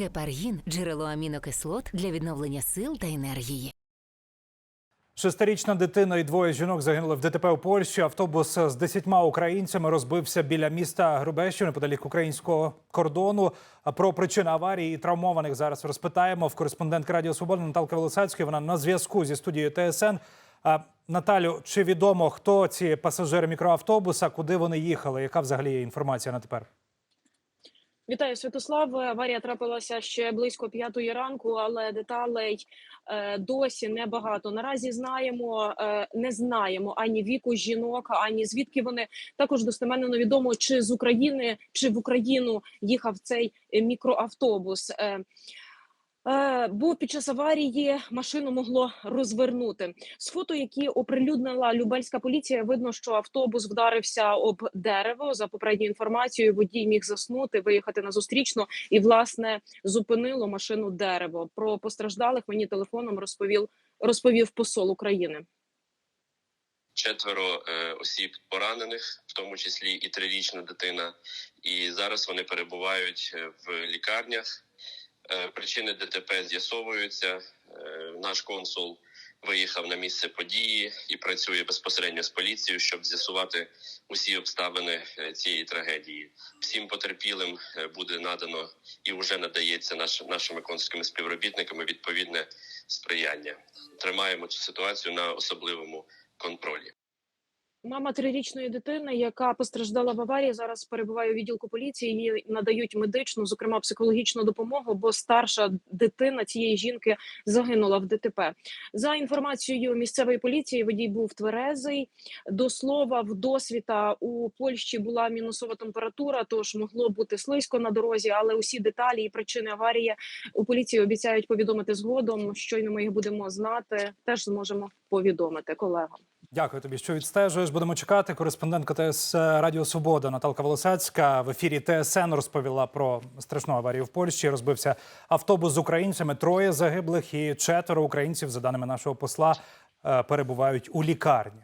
Гепаргін джерело амінокислот для відновлення сил та енергії. Шестирічна дитина і двоє жінок загинули в ДТП у Польщі. Автобус з десятьма українцями розбився біля міста Грубещу неподалік українського кордону. Про причини аварії і травмованих зараз розпитаємо в кореспондентки Радіо Свобода Наталки Волосацької. Вона на зв'язку зі студією ТСН. Наталю, чи відомо хто ці пасажири мікроавтобуса, куди вони їхали? Яка взагалі є інформація на тепер? Вітаю, Святослав. Аварія трапилася ще близько п'ятої ранку, але деталей е, досі небагато. Наразі знаємо, е, не знаємо ані віку жінок, ані звідки вони також достеменно невідомо, чи з України, чи в Україну їхав цей е, мікроавтобус. Е, Бо під час аварії машину могло розвернути з фото, які оприлюднила Любельська поліція. Видно, що автобус вдарився об дерево. За попередньою інформацією, водій міг заснути, виїхати на зустрічну і власне зупинило машину дерево. Про постраждалих мені телефоном розповів розповів посол України. четверо е, осіб поранених, в тому числі і трирічна дитина. І зараз вони перебувають е, в лікарнях. Е, Причини ДТП з'ясовуються. Е, Наш консул виїхав на місце події і працює безпосередньо з поліцією, щоб з'ясувати усі обставини е, цієї трагедії. Всім потерпілим буде надано і вже надається наш, нашими консульськими співробітниками відповідне сприяння. Тримаємо цю ситуацію на особливому контролі. Мама трирічної дитини, яка постраждала в аварії, зараз перебуває у відділку поліції. Їй надають медичну, зокрема психологічну допомогу, бо старша дитина цієї жінки загинула в ДТП. За інформацією місцевої поліції, водій був тверезий. До слова, в досвіта у Польщі була мінусова температура, тож могло бути слизько на дорозі. Але усі деталі і причини аварії у поліції обіцяють повідомити згодом. Щойно ми їх будемо знати, теж зможемо повідомити колегам. Дякую тобі, що відстежуєш. Будемо чекати. Кореспондентка ТС Радіо Свобода Наталка Волосацька в ефірі ТСН розповіла про страшну аварію в Польщі. Розбився автобус з українцями. Троє загиблих і четверо українців, за даними нашого посла, е, перебувають у лікарні.